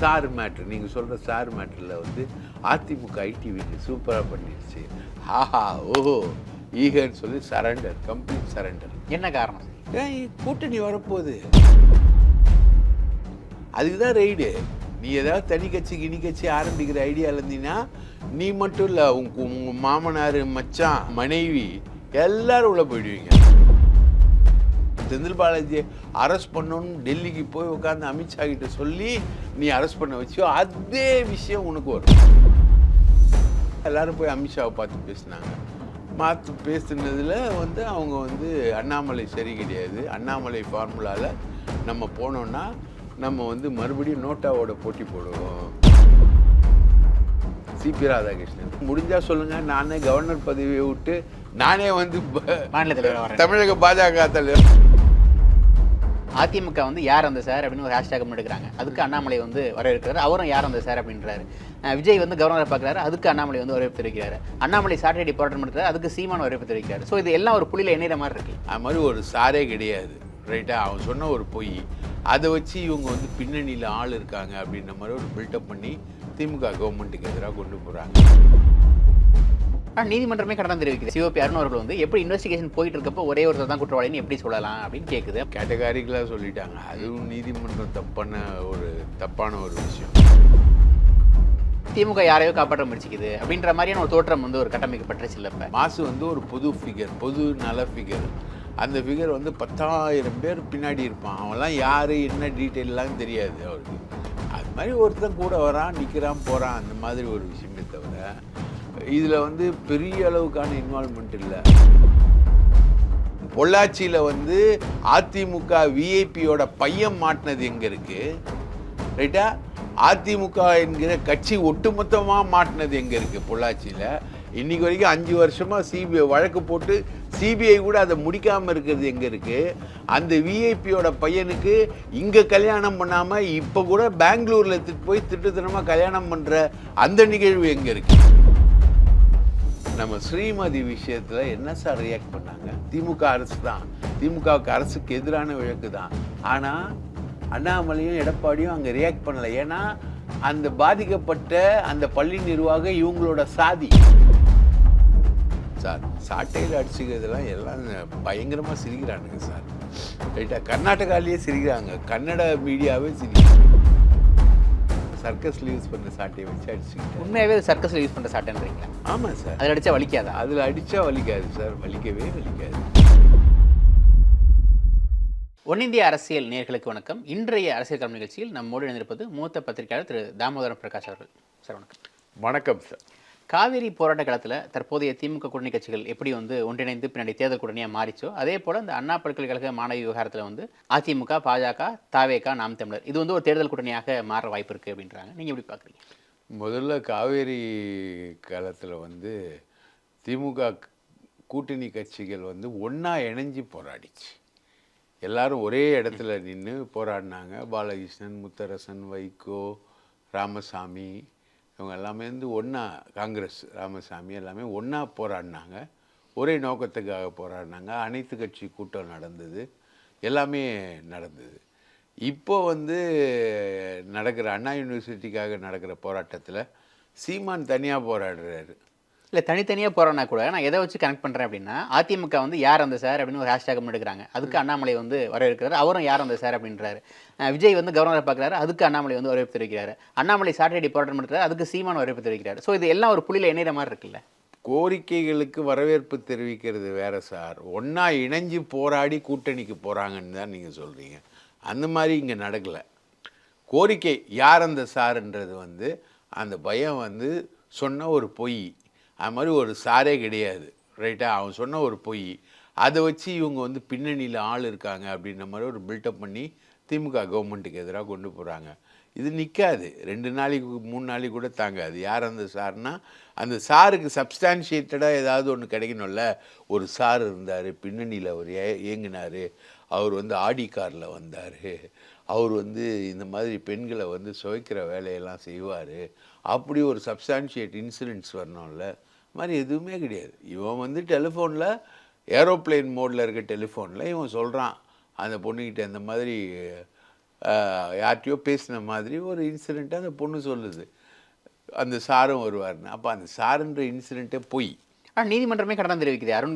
Sir matter நீங்கள் சொல்கிற sir மேட்ரில் வந்து அதிமுக ஐடி விங்கு சூப்பராக பண்ணிடுச்சு ஆஹா ஓஹோ ஈகன்னு சொல்லி சரண்டர் கம்ப்ளீட் சரண்டர். என்ன காரணம்? ஏன் கூட்டணி வரப்போகுது. அதுக்கு தான் ரைடு நீ ஏதாவது தனி கட்சி கிணி கட்சி ஆரம்பிக்கிற ஐடியாவில் இருந்தீங்கன்னா நீ மட்டும் இல்லை உங்க உங்க மாமனார் மச்சான் மனைவி எல்லாரும் உள்ள போயிடுவீங்க. செந்தில் பாலாஜி அரெஸ்ட் பண்ணணும்னு டெல்லிக்கு போய் உட்காந்து அமித்ஷா கிட்ட சொல்லி நீ அரெஸ்ட் பண்ண வச்சியோ அதே விஷயம் உனக்கு வரும். எல்லாரும் போய் அமித்ஷாவை பார்த்து பேசினாங்க. மாற்று பேசுனதில் வந்து அவங்க வந்து அண்ணாமலை சரி கிடையாது. அண்ணாமலை ஃபார்முலாவில் நம்ம போனோம்னா நம்ம வந்து மறுபடியும் நோட்டாவோட போட்டி போடுவோம். சிபி ராதாகிருஷ்ணன். முடிஞ்சா சொல்லுங்க நானே கவர்னர் பதவியை விட்டு நானே வந்து தமிழக பாஜக தலைவர். அதிமுக வந்து யார் அந்த சார் அப்படின்னு ஒரு ஹேஷ்டாக் எடுக்கிறாங்க. அதுக்கு அண்ணாமலை வந்து வரவேற்கிறாரு. அவரும் யார் அந்த சார் அப்படின்றாரு. விஜய் வந்து கவர்னரை பார்க்குறாரு. அதுக்கு அண்ணாமலை வந்து வரவேற்பு தெரிவிக்கிறாரு. அண்ணாமலை சாட்டர்டே போராட்டம் எடுக்கிறாரு அதுக்கு சீமான் வரவேற்பு தெரிவிக்கிறாரு. ஸோ இது எல்லாம் ஒரு புள்ளியில் இணையிற மாதிரி இருக்கு. அது மாதிரி ஒரு சாரே கிடையாது. ரைட்டா அவன் சொன்ன ஒரு பொய். அதை வச்சு இவங்க வந்து பின்னணியில் ஆள் இருக்காங்க அப்படின்ற மாதிரி ஒரு பில்டப் பண்ணி திமுக கவர்மெண்ட்டுக்கு எதிராக கொண்டு போகிறாங்க ஆனால் நீதிமன்றமே கண்டனம் தெரிவிக்குது. சிவபி அருண் வந்து எப்படி இன்வெஸ்டிகேஷன் போயிட்டு இருக்கப்போ ஒரே ஒருத்தர் தான் குற்றவாளின்னு எப்படி சொல்லலாம் அப்படின்னு கேட்குது கேட்டகாரிக்கலாக சொல்லிட்டாங்க. அதுவும் நீதிமன்றம் தப்பான ஒரு தப்பான ஒரு விஷயம். திமுக யாரையோ காப்பாற்ற முயற்சிக்குது அப்படின்ற மாதிரியான ஒரு தோற்றம் வந்து ஒரு கட்டமைக்கப்பட்டுருச்சு இல்லை இப்போ. மாசு வந்து ஒரு பொது ஃபிகர் பொது நல ஃபிகர் அந்த ஃபிகர் வந்து பத்தாயிரம் பேர் பின்னாடி இருப்பான். அவன்லாம் யார் என்ன டீட்டெயிலெலாம் தெரியாது அவருக்கு. அது மாதிரி ஒருத்தன் கூட வரான் நிற்கிறான் போகிறான் அந்த மாதிரி ஒரு விஷயமே தவிர இதில் வந்து பெரிய அளவுக்கான இன்வால்மெண்ட் இல்லை. பொள்ளாச்சியில் வந்து அதிமுக விஐபியோட பையன் மாட்டினது எங்கே இருக்குது ரைட்டா அதிமுக என்கிற கட்சி ஒட்டுமொத்தமாக மாட்டினது எங்கே இருக்குது பொள்ளாச்சியில்? இன்றைக்கி வரைக்கும் அஞ்சு வருஷமாக சிபிஐ வழக்கு போட்டு சிபிஐ கூட அதை முடிக்காமல் இருக்கிறது எங்கே இருக்குது அந்த விஐபியோட பையனுக்கு இங்கே கல்யாணம் பண்ணாமல் இப்போ கூட பெங்களூரில் போய் திட்டுத்தனமாக கல்யாணம் பண்ணுற அந்த நிகழ்வு எங்கே இருக்குது நம்ம ஸ்ரீமதி விஷயத்தில் என்ன சார் ரியாக்ட் பண்ணாங்க? திமுக அரசு தான். திமுகவுக்கு அரசுக்கு எதிரான வழக்கு தான். ஆனால் அண்ணாமலையும் எடப்பாடியும் அங்கே ரியாக்ட் பண்ணலை. ஏன்னா அந்த பாதிக்கப்பட்ட அந்த பள்ளி நிர்வாகம் இவங்களோட சாதி. சார் சாட்டையில் அடிச்சுக்கிறதுலாம் எல்லாம் பயங்கரமாக சிரிக்கிறானுங்க சார். ரைட்டாக கர்நாடகாலேயே சிரிக்கிறாங்க. கன்னட மீடியாவே சிரிக்கிறாங்க. சர்க்கஸில் யூஸ் பண்ண சாட்டையை வச்சு அடிச்சுக்கிட்டேன். உண்மையாகவே சர்க்கஸில் யூஸ் பண்ணுற சாட்டன்றீங்களா? ஆமாம் சார். அதில் அடிச்சா வலிக்காதா? அதில் அடித்தா வலிக்காது சார். வலிக்கவே வலிக்காது. ஒன்னிந்திய அரசியல் நேர்களுக்கு வணக்கம். இன்றைய அரசியல் களம் நிகழ்ச்சியில் நம்மோடு இணைந்திருப்பது மூத்த பத்திரிகையாளர் திரு தாமோதரம் பிரகாஷ் அவர்கள். சார் வணக்கம். வணக்கம் சார். காவிரி போராட்ட காலத்தில் தற்போதைய திமுக கூட்டணி கட்சிகள் எப்படி வந்து ஒன்றிணைந்து பின்னாடி தேர்தல் கூட்டணியாக மாறிச்சோ அதே போல் இந்த அண்ணா பல்கலைக்கழக மாணவி விவகாரத்தில் வந்து அதிமுக பாஜக தாவேகா நாம் தமிழர். இது வந்து ஒரு தேர்தல் கூட்டணியாக மாற வாய்ப்பு இருக்குது அப்படின்றாங்க. நீங்கள் எப்படி பார்க்குறீங்க முதல்ல காவேரி காலத்தில் வந்து திமுக கூட்டணி கட்சிகள் வந்து ஒன்றா இணைஞ்சு போராடிச்சு. எல்லாரும் ஒரே இடத்துல நின்று போராடினாங்க. பாலகிருஷ்ணன் முத்தரசன் வைகோ ராமசாமி இவங்க எல்லாமே வந்து ஒன்றா காங்கிரஸ் ராமசாமி எல்லாமே ஒன்றா போராடினாங்க. ஒரே நோக்கத்துக்காக போராடினாங்க. அனைத்து கட்சி கூட்டம் நடந்தது. எல்லாமே நடந்தது. இப்போ வந்து நடக்கிற அண்ணா யூனிவர்சிட்டிக்காக நடக்கிற போராட்டத்தில் சீமான் தனியாக போராடுறாரு. இல்லை தனித்தனியாக போகிறோன்னா கூட நான் எதை வச்சு கனெக்ட் பண்ணுறேன் அப்படின்னா அதிமுக வந்து யார் அந்த சார் அப்படின்னு ஒரு ஹேஷ்டாக் எடுக்கிறாங்க அதுக்கு அண்ணாமலை வந்து வரவேற்கிறாரு. அவரும் யார் அந்த சார் அப்படின்றாரு. விஜய் வந்து கவர்னரை பார்க்குறாரு. அதுக்கு அண்ணாமலை வந்து வரவேற்பு தெரிவிக்கிறாரு அண்ணாமலை சாட்டர்டே போராட்டம் எடுக்கிறாரு அதுக்கு சீமான் வரவேற்பு தெரிவிக்கிறாரு. ஸோ இது எல்லாம் ஒரு புள்ளியில் இணையிற மாதிரி இருக்குல்ல. கோரிக்கைகளுக்கு வரவேற்பு தெரிவிக்கிறது வேற சார். ஒன்றா இணைஞ்சு போராடி கூட்டணிக்கு போகிறாங்கன்னு தான் நீங்கள் சொல்கிறீங்க அந்த மாதிரி இங்கே நடக்கலை. கோரிக்கை யார் அந்த சார்ன்றது வந்து அந்த பயம் வந்து சொன்ன ஒரு பொய். அது மாதிரி ஒரு சாரே கிடையாது ரைட்டாக அவன் சொன்ன ஒரு பொய். அதை வச்சு இவங்க வந்து பின்னணியில் ஆள் இருக்காங்க அப்படின்ற மாதிரி ஒரு பில்டப் பண்ணி திமுக கவர்மெண்ட்டுக்கு எதிராக கொண்டு போகிறாங்க இது நிற்காது ரெண்டு நாளைக்கு மூணு நாளைக்கு கூட தாங்காது. யார் அந்த சார்னா அந்த சாருக்கு சப்ஸ்டான்ஷியேட்டடாக ஏதாவது ஒன்று கிடைக்கணும்ல? ஒரு சார் இருந்தார் பின்னணியில் அவர் ஏ இயங்கினார். அவர் வந்து ஆடி காரில் வந்தார். அவர் வந்து இந்த மாதிரி பெண்களை வந்து சுவைக்கிற வேலையெல்லாம் செய்வார். அப்படி ஒரு சப்ஸ்டான்ஷியேட் இன்சிடென்ட்ஸ் வரணும்ல. இது மாதிரி எதுவுமே கிடையாது. இவன் வந்து டெலிஃபோனில் ஏரோப்ளேன் மோடில் இருக்க டெலிஃபோனில் இவன் சொல்கிறான் அந்த பொண்ணுக்கிட்ட இந்த மாதிரி யார்கிட்டையோ பேசின மாதிரி ஒரு இன்சிடெண்ட்டை அந்த பொண்ணு சொல்லுது. அந்த சாரும் வருவார்னு அப்போ அந்த சாருன்ற இன்சிடெண்ட்டே பொய். ஆனால் நீதிமன்றமே கண்டனம் தெரிவிக்குது. அருண்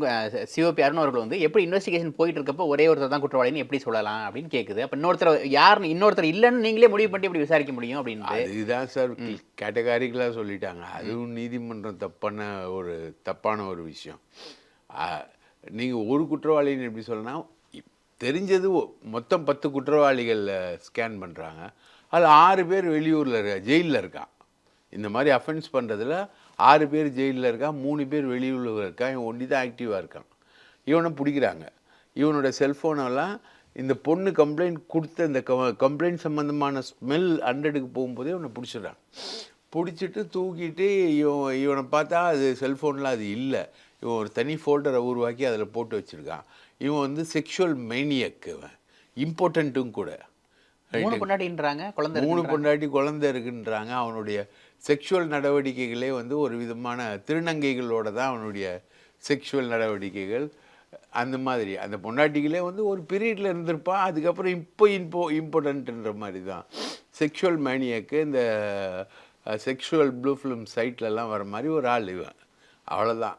சிவபி அருண் அவர்கள் வந்து எப்படி இன்வெஸ்டிகேஷன் போயிட்டு இருக்கப்போ ஒரே ஒருத்தர் தான் குற்றவாளின்னு எப்படி சொல்லலாம் அப்படின்னு கேட்குது அப்போ இன்னொருத்தர் யாருன்னு இன்னொருத்தர் இல்லைன்னு நீங்களே முடிவு பண்ணி எப்படி விசாரிக்க முடியும் அப்படின்னு அதுதான் சார் கேட்டகாரிக்கலாக சொல்லிட்டாங்க. அதுவும் நீதிமன்றம் தப்பான ஒரு தப்பான ஒரு விஷயம். நீங்கள் ஒரு குற்றவாளின்னு எப்படி சொல்லலாம் தெரிஞ்சது மொத்தம் பத்து குற்றவாளிகள் ஸ்கேன் பண்ணுறாங்க அதில் ஆறு பேர் வெளியூரில் இருக்க ஜெயிலில் இருக்கான். இந்த மாதிரி அஃபென்ஸ் பண்ணுறதுல ஆறு பேர் ஜெயிலில் இருக்கான் மூணு பேர் வெளியூரில் இருக்கான் இவன் ஒண்டி தான் ஆக்டிவாக இருக்கான். இவனை பிடிக்கிறாங்க. இவனோட செல்ஃபோனெல்லாம் இந்த பொண்ணு கம்ப்ளைண்ட் கொடுத்த இந்த கம்ப்ளைண்ட் சம்மந்தமான ஸ்மெல் ஹண்ட்ரடுக்கு போகும்போதே இவனை பிடிச்சிடுறான். பிடிச்சிட்டு தூக்கிட்டு இவன் இவனை பார்த்தா அது செல்ஃபோனில் அது இல்லை. இவன் ஒரு தனி ஃபோல்டரை உருவாக்கி அதில் போட்டு வச்சுருக்கான். இவன் வந்து செக்ஷுவல் மைனியக் இவன். இம்பார்ட்டண்ட்டும் கூட. மூணு பொண்டாட்டின்றாங்க குழந்தை மூணு. பொண்டாட்டி குழந்தை இருக்குன்றாங்க. அவனுடைய செக்ஷுவல் நடவடிக்கைகளே வந்து ஒரு விதமான திருநங்கைகளோட தான் அவனுடைய செக்ஷுவல் நடவடிக்கைகள். அந்த மாதிரி அந்த பொண்டாட்டிகளே வந்து ஒரு பீரியடில் இருந்திருப்பான் அதுக்கப்புறம் இப்போ இம்போ இம்பார்ட்டன்ட்ன்ற மாதிரி தான். செக்ஷுவல் மேனியக்கு இந்த செக்ஷுவல் ப்ளூ ஃபிலிம் சைட்லலாம் வர மாதிரி ஒரு ஆள் இவன். அவ்வளோதான்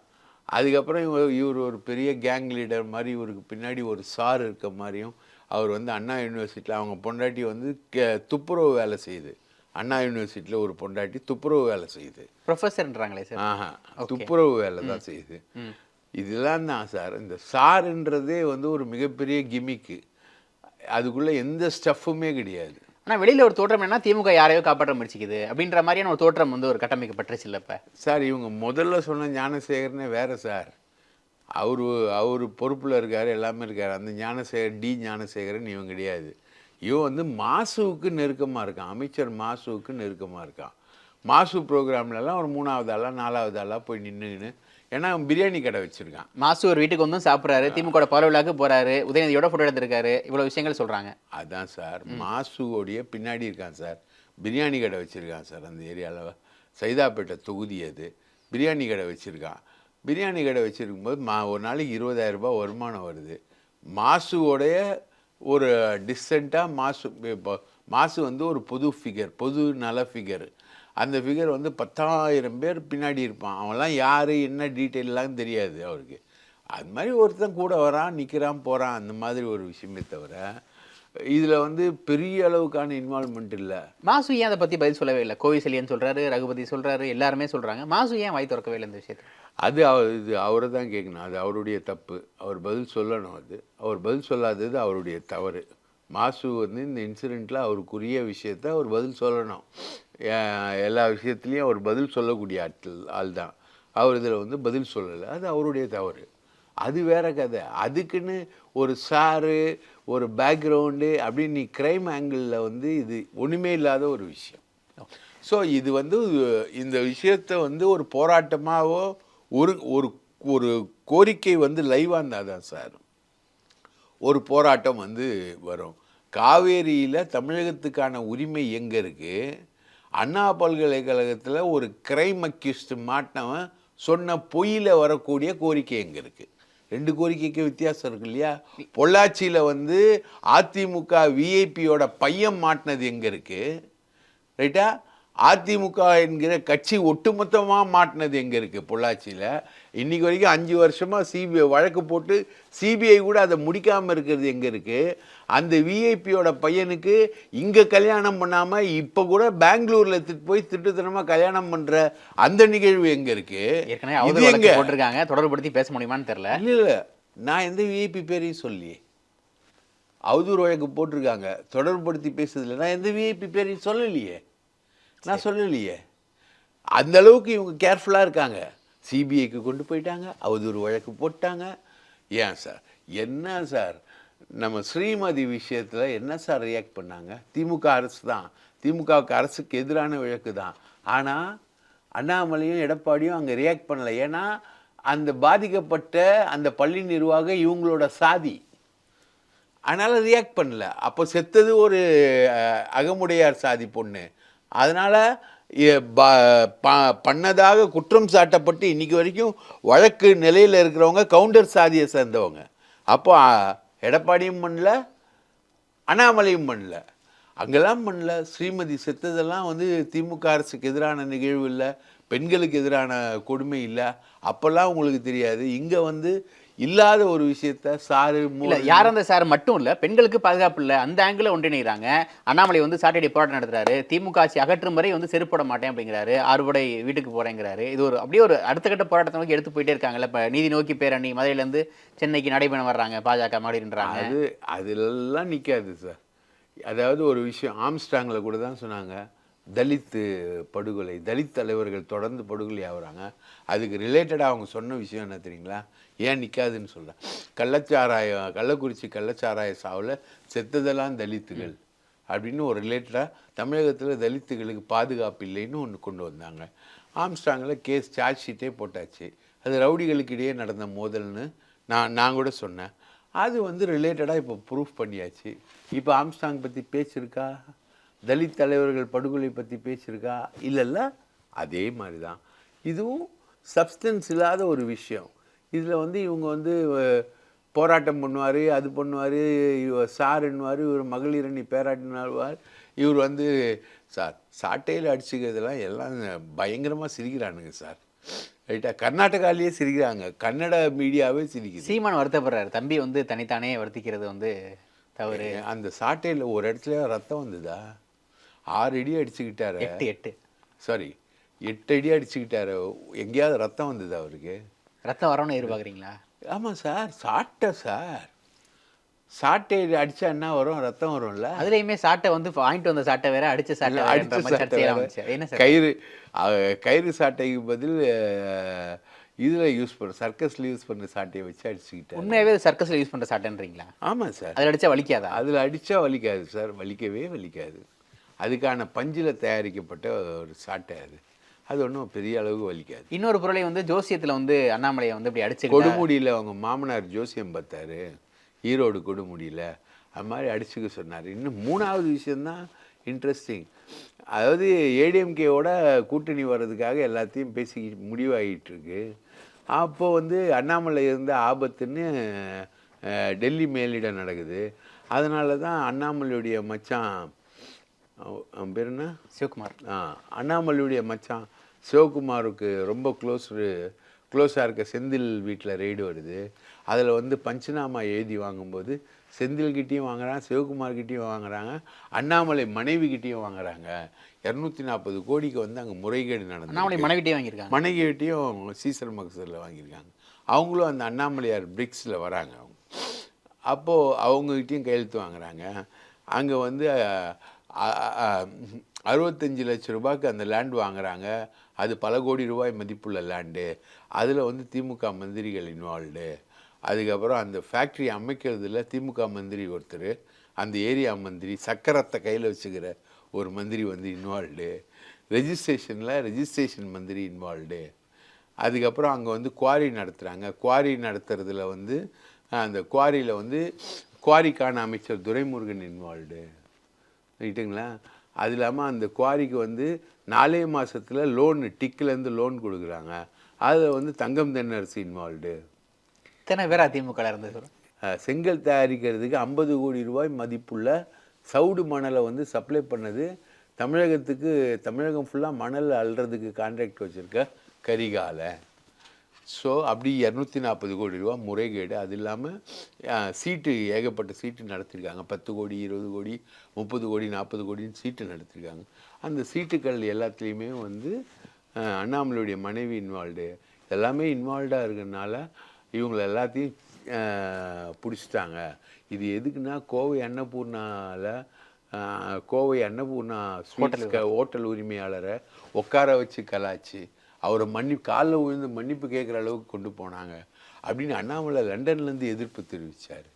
அதுக்கப்புறம் இவர் இவர் ஒரு பெரிய கேங் லீடர் மாதிரி இவருக்கு பின்னாடி ஒரு சார் இருக்க மாதிரியும் அவர் வந்து அண்ணா யூனிவர்சிட்டியில் அவங்க பொண்டாட்டி வந்து கே துப்புரவு வேலை செய்யுது. அண்ணா யூனிவர்சிட்டியில் ஒரு பொண்டாட்டி துப்புரவு வேலை செய்யுது. ப்ரொஃபஸர்ன்றாங்களே சார் ஆஹா துப்புரவு வேலை தான் செய்யுது. இதெல்லாம் தான் சார். இந்த சாருன்றதே வந்து ஒரு மிகப்பெரிய கிமிக்கு. அதுக்குள்ளே எந்த ஸ்டஃப்புமே கிடையாது. ஆனால் வெளியில ஒரு தோற்றம் என்ன திமுக யாரையோ காப்பாற்ற முயற்சிக்குது அப்படின்ற மாதிரியான ஒரு தோற்றம் வந்து ஒரு கட்டமைக்கப்பட்டுருச்சு இல்லை இப்போ. சார் இவங்க முதல்ல சொன்ன ஞானசேகரனே வேற சார். அவரு அவர் பொறுப்பில் இருக்கார் எல்லாமே இருக்கார். அந்த ஞானசேகர் டி ஞானசேகரன் இவன் கிடையாது. இவன் வந்து மாசுவுக்கு நெருக்கமாக இருக்கான் அமைச்சர் மாசுவுக்கு நெருக்கமாக இருக்கான் மாசு ப்ரோக்ராம்லலாம் ஒரு மூணாவது ஆளாக நாலாவது ஆளாக போய் நின்றுக்கின்னு ஏன்னா அவன் பிரியாணி கடை வச்சுருக்கான். மாசு ஒரு வீட்டுக்கு வந்து சாப்பிட்றாரு திமுக பல விழாக்கு போறாரு உதயநிதியோட ஃபோட்டோ எடுத்திருக்காரு இவ்வளவு விஷயங்கள் சொல்றாங்க. அதான் சார் மாசுவோடைய பின்னாடி இருக்கான் சார். பிரியாணி கடை வச்சுருக்கான் சார் அந்த ஏரியாவில் சைதாப்பேட்டை தொகுதி அது. பிரியாணி கடை வச்சுருக்கான். பிரியாணி கடை வச்சுருக்கும்போது மா ஒரு நாளைக்கு இருபதாயிரம் ரூபாய் வருமானம் வருது. மாசுவோடைய ஒரு டிஸ்டண்ட்டாக மாசு இப்போ மாசு வந்து ஒரு பொது ஃபிகர் பொது நல ஃபிகர் அந்த ஃபிகர் வந்து பத்தாயிரம் பேர் பின்னாடி இருப்பான். அவன்லாம் யார் என்ன டீட்டெயிலெலாம் தெரியாது அவருக்கு. அது மாதிரி ஒருத்தன் கூட வரான் நிற்கிறான் போகிறான் அந்த மாதிரி ஒரு விஷயமே தவிர இதில் வந்து பெரிய அளவுக்கான இன்வால்மெண்ட் இல்லை. மாசு ஏன் அதை பத்தி பதில் சொல்லவே இல்லை? கோவி செலியன் சொல்றாரு ரகுபதி சொல்றாரு எல்லாருமே சொல்றாங்க. மாசு ஏன் வாய் திறக்கவே இல்லை இந்த விஷயத்தை அது அவர் இது அவரை தான் கேட்கணும் அது அவருடைய தப்பு. அவர் பதில் சொல்லணும் அது. அவர் பதில் சொல்லாதது அவருடைய தவறு. மாசு வந்து இந்த இன்சிடெண்ட்டில் அவருக்குரிய விஷயத்த அவர் பதில் சொல்லணும். எல்லா விஷயத்துலேயும் அவர் பதில் சொல்லக்கூடிய ஆட்கள் ஆள் தான். அவர் இதில் வந்து பதில் சொல்லலை. அது அவருடைய தவறு. அது வேற கதை. அதுக்குன்னு ஒரு சாரு ஒரு பேக்ரவுண்டு அப்படின்னு நீ க்ரைம் ஆங்கிளில் வந்து இது ஒன்றுமே இல்லாத ஒரு விஷயம். ஸோ இது வந்து இந்த விஷயத்தை வந்து ஒரு போராட்டமாகவோ ஒரு ஒரு ஒரு கோரிக்கை வந்து லைவாக இருந்தால் தான் சார். ஒரு போராட்டம் வந்து வரும். காவேரியில் தமிழகத்துக்கான உரிமை எங்கே இருக்குது அண்ணா பல்கலைக்கழகத்தில் ஒரு கிரைம் அக்யூஸ்ட் மாட்டினவன் சொன்ன பொய்யில் வரக்கூடிய கோரிக்கை எங்கே இருக்குது ரெண்டு கோரிக்கைக்கு வித்தியாசம் இருக்கு இல்லையா? பொள்ளாச்சியில் வந்து அதிமுக விஐபியோட பையன் மாட்டினது எங்கே இருக்குது ரைட்டா? அதிமுக என்கிற கட்சி ஒட்டுமொத்தமாக மாட்டினது எங்கே இருக்குது பொள்ளாச்சியில்? இன்றைக்கி வரைக்கும் அஞ்சு வருஷமாக சிபிஐ வழக்கு போட்டு சிபிஐ கூட அதை முடிக்காமல் இருக்கிறது எங்கே இருக்குது அந்த விஐபியோட பையனுக்கு இங்கே கல்யாணம் பண்ணாமல் இப்போ கூட பெங்களூரில் திட்டு போய் திட்டுத்தனமாக கல்யாணம் பண்ணுற அந்த நிகழ்வு எங்கே ஏற்கனவே இருக்குது அவதூறு இது வழக்கு எங்கே? போட்டிருக்காங்க. தொடர்புபடுத்தி பேச முடியுமான்னு தெரியல. இல்லை இல்லை. நான் எந்த விஐபி பேரையும் சொல்லியே அவதூறு வழக்கு போட்டிருக்காங்க. தொடர்புபடுத்தி பேசுறதுல நான் எந்த விஐபி பேரையும் சொல்லலையே. நான் சொல்லலையே. அந்த அளவுக்கு இவங்க கேர்ஃபுல்லாக இருக்காங்க. சிபிஐக்கு கொண்டு போயிட்டாங்க. அவதூறு வழக்கு போட்டாங்க. ஏன் சார்? என்ன சார்? நம்ம ஸ்ரீமதி விஷயத்தில் என்ன சார் ரியாக்ட் பண்ணாங்க? திமுக அரசு தான். திமுகவுக்கு அரசுக்கு எதிரான வழக்கு தான். ஆனால் அண்ணாமலையும் எடப்பாடியும் அங்கே ரியாக்ட் பண்ணலை. ஏன்னா அந்த பாதிக்கப்பட்ட அந்த பள்ளி நிர்வாகம் இவங்களோட சாதி. அதனால் ரியாக்ட் பண்ணல. அப்போ செத்தது ஒரு அகமுடையார் சாதி பொண்ணு. அதனால் பண்ணதாக குற்றம் சாட்டப்பட்டு இன்றைக்கி வரைக்கும் வழக்கு நிலையில் இருக்கிறவங்க கவுண்டர் சாதியை சேர்ந்தவங்க. அப்போ எடப்பாடியும் பண்ணல அண்ணாமலையும் பண்ணல. அங்கெல்லாம் பண்ணல. ஸ்ரீமதி செத்ததெல்லாம் வந்து திமுக அரசுக்கு எதிரான நிகழ்வு இல்லை. பெண்களுக்கு எதிரான கொடுமை இல்லை. அப்போல்லாம் உங்களுக்கு தெரியாது. இங்கே வந்து இல்லாத ஒரு விஷயத்த சாரு இல்ல யார் அந்த சார் மட்டும் இல்ல பெண்களுக்கு பாதுகாப்பு இல்ல அந்த ஆங்கிள் ஒன்றிணைகிறாங்க அண்ணாமலை வந்து சாட்டர்டே போராட்டம் நடத்துறாரு. திமுக ஆட்சி அகற்றும் வரை வந்து செருப்பட மாட்டேன் அப்படிங்கிறாரு. அறுவடை வீட்டுக்கு போறேங்கிறாரு. இது ஒரு அப்படியே ஒரு அடுத்த கட்ட போராட்டத்தை நோக்கி எடுத்து போயிட்டே இருக்காங்கல்ல. இப்ப நீதி நோக்கி பேரணி மதுரையில இருந்து சென்னைக்கு நடைபெணம் வர்றாங்க பாஜக மகளிர்ன்றாங்க அது அதிலெல்லாம் நிற்காது சார் அதாவது ஒரு விஷயம் ஆம்ஸ்டாங்கில் கூட தான் சொன்னாங்க தலித்து படுகொலை தலித் தலைவர்கள் தொடர்ந்து படுகொலை ஆகுறாங்க. அதுக்கு ரிலேட்டடாக அவங்க சொன்ன விஷயம் என்ன தெரியுங்களா? ஏன் நிற்காதுன்னு சொல்கிறேன் கள்ளச்சாராயம் கள்ளக்குறிச்சி கள்ளச்சாராய சாவில் செத்ததெல்லாம் தலித்துகள் அப்படின்னு ஒரு ரிலேட்டடாக தமிழகத்தில் தலித்துகளுக்கு பாதுகாப்பு இல்லைன்னு ஒன்று கொண்டு வந்தாங்க. ஆம்ஸ்டாங்கில் கேஸ் சார்ஜ் ஷீட்டே போட்டாச்சு. அது ரவுடிகளுக்கு இடையே நடந்த மோதல்னு நான் நான் கூட சொன்னேன். அது வந்து ரிலேட்டடாக இப்போ ப்ரூஃப் பண்ணியாச்சு. இப்போ ஆம்ஸ்டாங் பற்றி பேச்சிருக்கா தலித் தலைவர்கள் படுகொலை பற்றி பேச்சிருக்கா இல்லைல்ல அதே மாதிரி தான் இதுவும் சப்ஸ்டன்ஸ் இல்லாத ஒரு விஷயம். இதில் வந்து இவங்க வந்து போராட்டம் பண்ணுவார் அது பண்ணுவார் இவர் சாருன்னுவார் இவர் மகளிரணி பேராட்டினார். இவர் வந்து சார் சாட்டையில் அடிச்சுக்கிறதெல்லாம் எல்லாம் பயங்கரமாக சிரிக்கிறானுங்க சார். ரைட்டா? கர்நாடகாலேயே சிரிக்கிறாங்க. கன்னட மீடியாவே சிரிக்குது. சீமான் வருத்தப்படுறாரு. தம்பி வந்து தனித்தானே வருத்திக்கிறது வந்து தவறு. அந்த சாட்டையில் ஒரு இடத்துல ரத்தம் வந்ததா? ஆறு அடி அடிச்சுக்கிட்டாரு. எட்டு எட்டு. சாரி எட்டு அடி அடிச்சுக்கிட்டாரு. எங்கேயாவது ரத்தம் வந்ததா அவருக்கு? ரத்தம் வரணும்னு எதிர்பார்க்குறீங்களா ஆமாம் சார் சாட்டை சார். சாட்டை அடிச்சா என்ன வரும்? ரத்தம் வரும்ல. அதுலயுமே சாட்டை வந்து வாங்கிட்டு வந்த சாட்டை வேற அடிச்ச சாட்டை மாதிரி சாட்டை. என்ன சார்? கயிறு கயிறு சாட்டைக்கு பதில் இதுல யூஸ் பண்ண சர்க்கஸ்ல யூஸ் பண்ண சாட்டையை வச்சு அடிச்சுக்கிட்டாரு உண்மையாவே சர்க்கஸ்ல யூஸ் பண்ற சாட்டைன்றீங்களா? ஆமாம் சார். அதுல அடிச்சா வலிக்காதா? அதில் அடிச்சா வலிக்காது சார். வலிக்கவே வலிக்காது. அதுக்கான பஞ்சில் தயாரிக்கப்பட்ட ஒரு சாட்டை அது. அது ஒன்றும் பெரிய அளவுக்கு வலிக்காது. இன்னொரு பொருளை வந்து ஜோசியத்துல வந்து அண்ணாமலையை வந்து இப்படி அடிச்சு கொடுமுடியில் அவங்க மாமனார் ஜோசியம் பார்த்தாரு. ஈரோடு கொடுமுடியில். அது மாதிரி அடிச்சுக்க சொன்னார். இன்னும் மூணாவது விஷயந்தான் இன்ட்ரெஸ்டிங் அதாவது ஏடிஎம்கேவோட கூட்டணி வர்றதுக்காக எல்லாத்தையும் பேசி முடிவாகிட்டு இருக்கு அப்போ வந்து அண்ணாமலை இருந்த ஆபத்துன்னு டெல்லி மேலிடம் நடக்குது. அதனால தான் அண்ணாமலையுடைய மச்சான் பேர் என்ன? சிவகுமார். ஆ அண்ணாமலையுடைய மச்சான் சிவகுமாருக்கு ரொம்ப க்ளோஸ் க்ளோஸாக இருக்க செந்தில் வீட்டில் ரெய்டு வருது. அதில் வந்து பஞ்சநாமா எழுதி வாங்கும்போது செந்தில்கிட்டேயும் வாங்குறாங்க சிவகுமார்கிட்டயும் வாங்குறாங்க அண்ணாமலை மனைவிகிட்டேயும் வாங்குறாங்க. இரநூத்தி நாற்பது கோடிக்கு வந்து அங்கே முறைகேடு நடந்தது அண்ணாமலை மனைவிட்டே வாங்கியிருக்காங்க. மனைவிகிட்டையும் சீசர் மகசூரில் வாங்கியிருக்காங்க. அவங்களும் அந்த அண்ணாமலையார் பிரிக்ஸில் வராங்க அவங்க. அப்போது அவங்ககிட்டயும் கையெழுத்து வாங்குறாங்க. அங்கே வந்து அறுபத்தஞ்சு லட்ச ரூபாய்க்கு அந்த லேண்ட் வாங்குறாங்க. அது பல கோடி ரூபாய் மதிப்புள்ள லேண்டு அதில் வந்து திமுக மந்திரிகள் இன்வால்வ்டு அதுக்கப்புறம் அந்த ஃபேக்ட்ரி அமைக்கிறதுல திமுக மந்திரி ஒருத்தர் அந்த ஏரியா மந்திரி சக்கரத்தை கையில் வச்சுக்கிற ஒரு மந்திரி வந்து இன்வால்வ்டு ரெஜிஸ்ட்ரேஷனில் ரெஜிஸ்ட்ரேஷன் மந்திரி இன்வால்வ்டு அதுக்கப்புறம் அங்கே வந்து குவாரி நடத்துகிறாங்க குவாரி நடத்துறதுல வந்து அந்த குவாரியில் வந்து குவாரிக்கான அமைச்சர் துரைமுருகன் இன்வால்வ்டு ரைட்டுங்களா? அது இல்லாமல் அந்த குவாரிக்கு வந்து நாலே மாசத்துல லோன் டிக்கிலேருந்து லோன் கொடுக்குறாங்க. அதில் வந்து தங்கம் தென்னரசு இன்வால்வ்டு இத்தனை பேர் அதிமுக இருந்தது செங்கல் தயாரிக்கிறதுக்கு ஐம்பது கோடி ரூபாய் மதிப்புள்ள சவுடு மணலை வந்து சப்ளை பண்ணது தமிழகத்துக்கு தமிழகம் ஃபுல்லாக மணல் அள்ளுறதுக்கு கான்ட்ராக்ட் வச்சுருக்க கரிகாலை ஸோ அப்படி இரநூத்தி நாற்பது கோடி ரூபா முறைகேடு. அது இல்லாமல் சீட்டு ஏகப்பட்ட சீட்டு நடத்திருக்காங்க. பத்து கோடி இருபது கோடி முப்பது கோடி நாற்பது கோடின்னு சீட்டு நடத்திருக்காங்க. அந்த சீட்டுகள் எல்லாத்துலேயுமே வந்து அண்ணாமலையுடைய மனைவி இன்வால்வ்டு எல்லாமே இன்வால்வ்டாக இருக்கிறதுனால இவங்களை எல்லாத்தையும் பிடிச்சிட்டாங்க. இது எதுக்குன்னா கோவை அன்னபூர்ணாவில் கோவை அன்னபூர்ணா ஸ்வீட்ஸ் ஹோட்டல் உரிமையாளரை உட்கார வச்சு கலாச்சு அவரை மன்னி காலில் விழுந்து மன்னிப்பு கேட்குற அளவுக்கு கொண்டு போனாங்க. அப்படின்னு அண்ணாமலை லண்டன்லேருந்து எதிர்ப்பு தெரிவித்தார்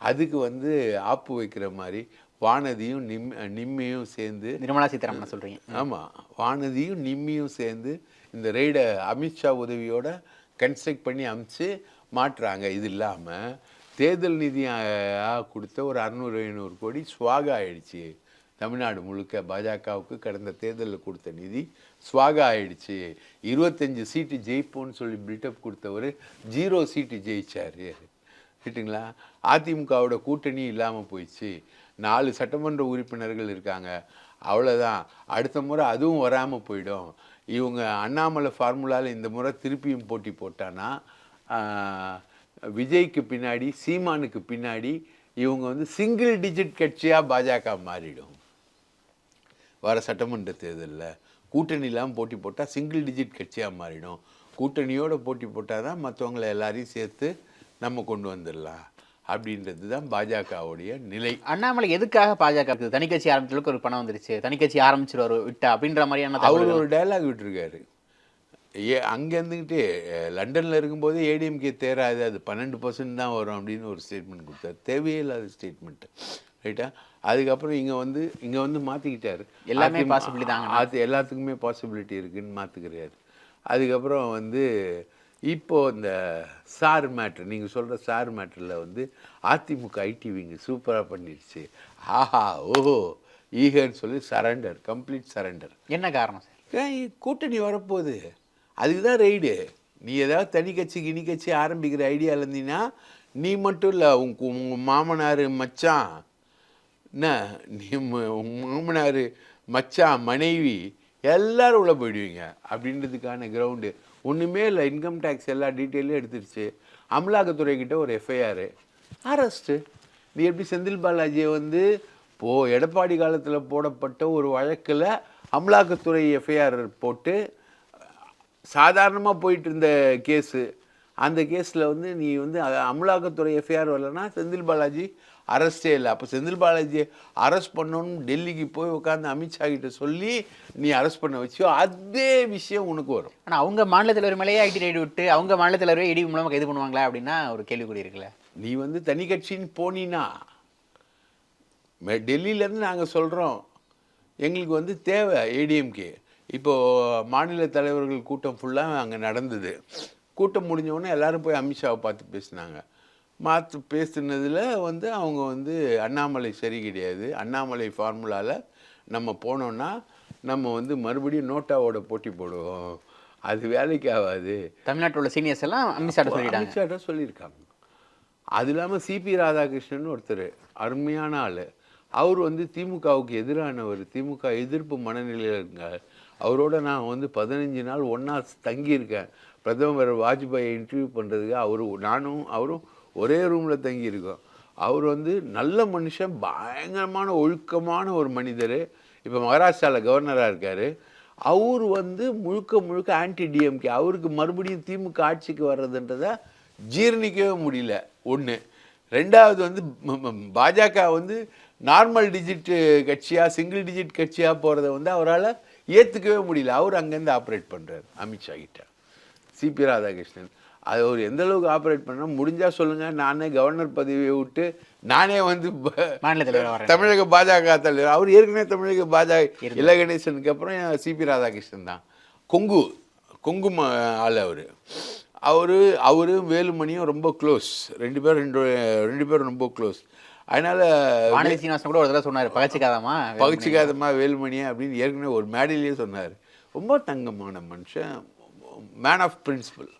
அதுக்கு வந்து ஆப்பு வைக்கிற மாதிரி வானதியும் நிம் நிம்மியும் சேர்ந்து நிர்மலா சீதாராமன் சொல்றீங்க. ஆமாம் வானதியும் நிம்மியும் சேர்ந்து இந்த ரெய்டை அமித்ஷா உதவியோட கன்ஸ்ட்ரக்ட் பண்ணி அமிச்சு மாட்டுறாங்க. இது இல்லாமல் தேர்தல் நிதி அஹ், கொடுத்த ஒரு அறநூறு ஐநூறு கோடி ஸ்வாகா ஆயிடுச்சு. தமிழ்நாடு முழுக்க பாஜகவுக்கு கடந்த தேர்தலில் கொடுத்த நிதி ஸ்வாகா ஆயிடுச்சு. இருபத்தஞ்சு சீட்டு ஜெயிப்போம்னு சொல்லி பில்டப் கொடுத்தவர் ஜீரோ சீட்டு ஜெயிச்சார் ரைட்டுங்களா அதிமுகவோட கூட்டணி இல்லாமல் போயிடுச்சு. நாலு சட்டமன்ற உறுப்பினர்கள் இருக்காங்க. அவ்வளோதான் அடுத்த முறை அதுவும் வராமல் போயிடும். இவங்க அண்ணாமலை ஃபார்முலாவில் இந்த முறை திருப்பியும் போட்டி போட்டான்னா விஜய்க்கு பின்னாடி சீமானுக்கு பின்னாடி இவங்க வந்து சிங்கிள் டிஜிட் கட்சியாக பாஜக மாறிடும். வர சட்டமன்ற தேர்தலில். கூட்டணி இல்லாமல் போட்டி போட்டால் சிங்கிள் டிஜிட் கட்சியாக மாறிடும். கூட்டணியோட போட்டி போட்டால் தான் மற்றவங்கள எல்லாரையும் சேர்த்து நம்ம கொண்டு வந்துடலாம். அப்படின்றது தான் பாஜகவுடைய நிலை. அண்ணாமலை எதுக்காக பாஜக இருக்குது? தனி கட்சி ஆரம்பிச்சதுக்கு ஒரு பணம் வந்துருச்சு. தனி கட்சி ஆரம்பிச்சிருவாரு விட்டா அப்படின்ற மாதிரியான அவர் ஒரு டயலாக் விட்டுருக்காரு. ஏ அங்கே இருந்துக்கிட்டு லண்டனில் இருக்கும்போது ஏடிஎம்கே தேராது அது பன்னெண்டு பர்சன்ட் தான் வரும் அப்படின்னு ஒரு ஸ்டேட்மெண்ட் கொடுத்தாரு. தேவையே இல்லாத ஸ்டேட்மெண்ட் ரைட்டா அதுக்கப்புறம் இங்கே வந்து இங்கே வந்து மாற்றிக்கிட்டாரு எல்லாமே possibility தாங்க. அது எல்லாத்துக்குமே பாசிபிலிட்டி இருக்குன்னு மாற்றுக்கிறாரு அதுக்கப்புறம் வந்து இப்போ இந்த சார் மேட்ரு நீங்கள் சொல்கிற சார் மேட்டரில் வந்து அதிமுக ஐடிவிங்க சூப்பராக பண்ணிடுச்சு. ஆஹா ஓஹோ. ஈகன்னு சொல்லி சரண்டர் கம்ப்ளீட் சரண்டர் என்ன காரணம் சார்? ஏன் கூட்டணி வரப்போகுது. அதுக்கு தான் ரைடு நீ ஏதாவது தனி கட்சி கிணி கட்சி ஆரம்பிக்கிற ஐடியாவில் இருந்தீங்கன்னா நீ மட்டும் இல்லை உங்க உங்கள் மாமனார் மச்சான் மாமனார் மச்சான் மனைவி எல்லோரும் உள்ளே போயிடுவீங்க. அப்படின்றதுக்கான கிரவுண்டு ஒன்றுமே இல்லை இன்கம் டேக்ஸ் எல்லா டீட்டெயிலும் எடுத்துருச்சு. அமலாக்கத்துறை கிட்டே ஒரு எஃப்ஐஆர் அரெஸ்ட்டு நீ எப்படி செந்தில் பாலாஜியை வந்து போ எடப்பாடி காலத்தில் போடப்பட்ட ஒரு வழக்கில் அமலாக்கத்துறை எஃப்ஐஆர் போட்டு சாதாரணமாக போயிட்டு இருந்த கேஸு அந்த கேஸில் வந்து நீ வந்து அமலாக்கத்துறை எஃப்ஐஆர் வரலன்னா செந்தில் பாலாஜி அரெஸ்டே இல்லை. அப்போ செந்தில் பாலாஜியை அரெஸ்ட் பண்ணணும்னு டெல்லிக்கு போய் உட்காந்து அமித்ஷா கிட்ட சொல்லி நீ அரெஸ்ட் பண்ண வச்சியோ அதே விஷயம் உனக்கு வரும். ஆனா அவங்க மாநில தலைவர் மேலேயே ஐடி ரைடு விட்டு அவங்க மாநில தலைவரே இடி மூலமா கைது பண்ணுவாங்களா அப்படின்னா ஒரு கேள்விக்குறி இருக்குல்ல. நீ வந்து தனி கட்சின்னு போனீன்னா டெல்லியிலேருந்து நாங்கள் சொல்கிறோம் எங்களுக்கு வந்து தேவை ஏடிஎம்கே. இப்போது மாநில தலைவர்கள் கூட்டம் ஃபுல்லாக அங்கே நடந்தது. கூட்டம் முடிஞ்ச உடனே எல்லாரும் போய் அமித்ஷாவை பார்த்து பேசினாங்க. மாற்று பேசுனதில் வந்து அவங்க வந்து அண்ணாமலை சரி கிடையாது. அண்ணாமலை ஃபார்முலாவில் நம்ம போனோன்னா நம்ம வந்து மறுபடியும் நோட்டாவோட போட்டி போடுவோம். அது வேலைக்கு ஆகாது. தமிழ்நாட்டில் உள்ள சீனியர்ஸ் எல்லாம் அமித்ஷா சொல்லிட்டாங்க. அமித்ஷாட்ட சொல்லியிருக்காங்க. அது இல்லாமல் சிபி ராதாகிருஷ்ணன் ஒருத்தர் அருமையான ஆள். அவர் வந்து திமுகவுக்கு எதிரானவர். திமுக எதிர்ப்பு மனநிலையில் இருக்கார் அவரோட நான் வந்து பதினஞ்சு நாள் ஒன்றா தங்கியிருக்கேன். பிரதமர் வாஜ்பாயை இன்டர்வியூ பண்ணுறதுக்கு அவரு நானும் அவரும் ஒரே ரூமில் தங்கியிருக்கோம் அவர் வந்து நல்ல மனுஷன் பயங்கரமான ஒழுக்கமான ஒரு மனிதர். இப்போ மகாராஷ்டிராவில் கவர்னராக இருக்கார். அவர் வந்து முழுக்க முழுக்க ஆன்டி டிஎம்கே அவருக்கு மறுபடியும் திமுக ஆட்சிக்கு வர்றதுன்றத ஜீரணிக்கவே முடியல. ஒன்று ரெண்டாவது வந்து பாஜக வந்து நார்மல் டிஜிட் கட்சியாக சிங்கிள் டிஜிட் கட்சியாக போகிறத வந்து அவரால் ஏற்றுக்கவே முடியல. அவர் அங்கேருந்து ஆப்ரேட் பண்ணுறார் அமித்ஷா கிட்ட. சிபி ராதாகிருஷ்ணன் அது அவர் எந்த அளவுக்கு ஆப்ரேட் பண்ண முடிஞ்சா சொல்லுங்க. நானே கவர்னர் பதவியை விட்டு நானே வந்து மாநில தலைவர் தமிழக பாஜக தலைவர். அவர் ஏற்கனவே தமிழக பாஜக இல கணேசனுக்கு அப்புறம் சிபி ராதாகிருஷ்ணன் தான். கொங்கு கொங்கு ஆள் அவர். அவரு அவரும் வேலுமணியும் ரொம்ப க்ளோஸ் ரெண்டு பேரும் ரெண்டு ரெண்டு பேரும் ரொம்ப க்ளோஸ் அதனால வானதி சீனிவாசன் கூட ஒரு தடவை சொன்னாரு பகச்சிக்காதாமா பகிச்சிக்காதம்மா வேலுமணியா அப்படின்னு ஏற்கனவே ஒரு மேடையிலேயே சொன்னார். ரொம்ப தங்கமான மனுஷன் மேன் ஆஃப் பிரின்சிபல்